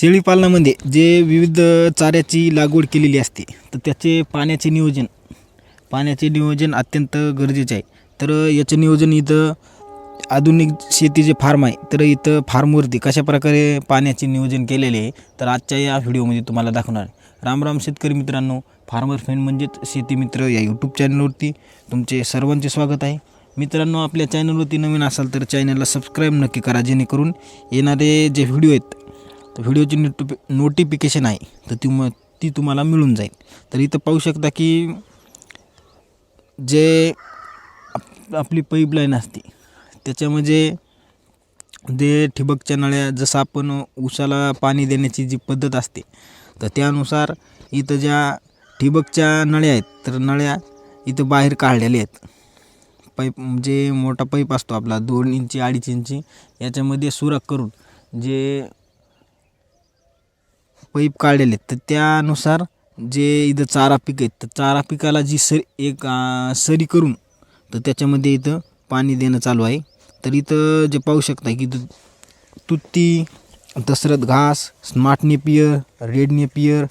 शेळीपालनामध्ये जे विविध चाऱ्याची लागवड केलेली असते तर त्याचे पाण्याचे नियोजन पाण्याचे नियोजन अत्यंत गरजेचे आहे. तर याचं नियोजन इथं आधुनिक शेती जे फार्म आहे तर इथं फार्मवरती कशा प्रकारे पाण्याचे नियोजन केलेले आहे तर आजच्या या व्हिडिओमध्ये तुम्हाला दाखवणार रामराम राम राम शेतकरी मित्रांनो फार्मर फ्रेंड म्हणजेच शेती मित्र या यूट्यूब चॅनलवरती तुमचे सर्वांचे स्वागत आहे. मित्रांनो आपल्या चॅनलवरती नवीन असाल तर चॅनलला सबस्क्राईब नक्की करा जेणेकरून येणारे जे व्हिडिओ आहेत तर व्हिडिओची नोटिफि नोटिफिकेशन आहे तर ती म ती तुम्हाला मिळून जाईल. तर इथं पाहू शकता की जे आप आपली पाईपलाईन असते त्याच्यामध्ये जे ठिबकच्या नळ्या जसं आपण उसाला पाणी देण्याची जी पद्धत असते तर त्यानुसार इथं ज्या ठिबकच्या नळ्या आहेत तर नळ्या इथं बाहेर काढलेल्या आहेत. पाईप म्हणजे मोठा पाईप असतो आपला दोन इंची अडीच इंची याच्यामध्ये सुराख करून जे पाईप काढलेले आहेत. तर त्यानुसार जे इथं चारा पीक आहेत तर चारा पिकाला जी सरी एक सरी करून तर त्याच्यामध्ये इथं पाणी देणं चालू आहे. तर इथं जे पाहू शकता की तुत्ती दसरथ घास smart napier red napier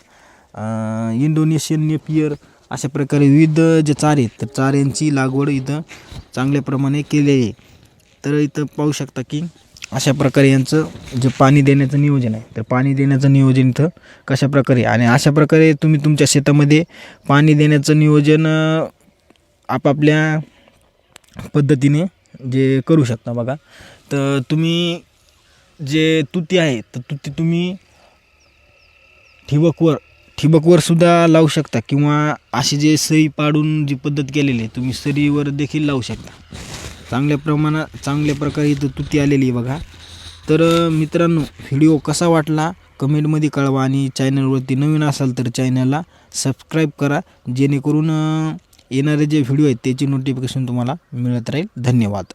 Indonesian napier अशा प्रकारे विविध जे चारे आहेत तर चाऱ्यांची लागवड इथं चांगल्या प्रमाणे केली आहे. तर इथं पाहू शकता की अशा प्रकारे यांचं जे पाणी देण्याचं नियोजन आहे तर पाणी देण्याचं नियोजन इथं कशा प्रकारे? आणि अशा प्रकारे तुम्ही तुमच्या शेतामध्ये पाणी देण्याचं नियोजन आपापल्या पद्धतीने जे करू शकता बघा. तर तुम्ही जे तुती आहे तर तुती तुम्ही ठिबकवर ठिबकवर सुद्धा लावू शकता किंवा अशी जे सई पाडून जी पद्धत केलेली आहे तुम्ही सरीवर देखील लावू शकता. चांगल्या प्रमाणात चांगल्या प्रकारे इथं तुती आलेली आहे बघा. तर मित्रांनो व्हिडिओ कसा वाटला? कमेंटमध्ये कळवा आणि चॅनलवरती नवीन असाल तर चॅनलला सबस्क्राईब करा. जेणेकरून येणारे जे व्हिडिओ आहेत त्याची नोटिफिकेशन तुम्हाला मिळत राहील. धन्यवाद.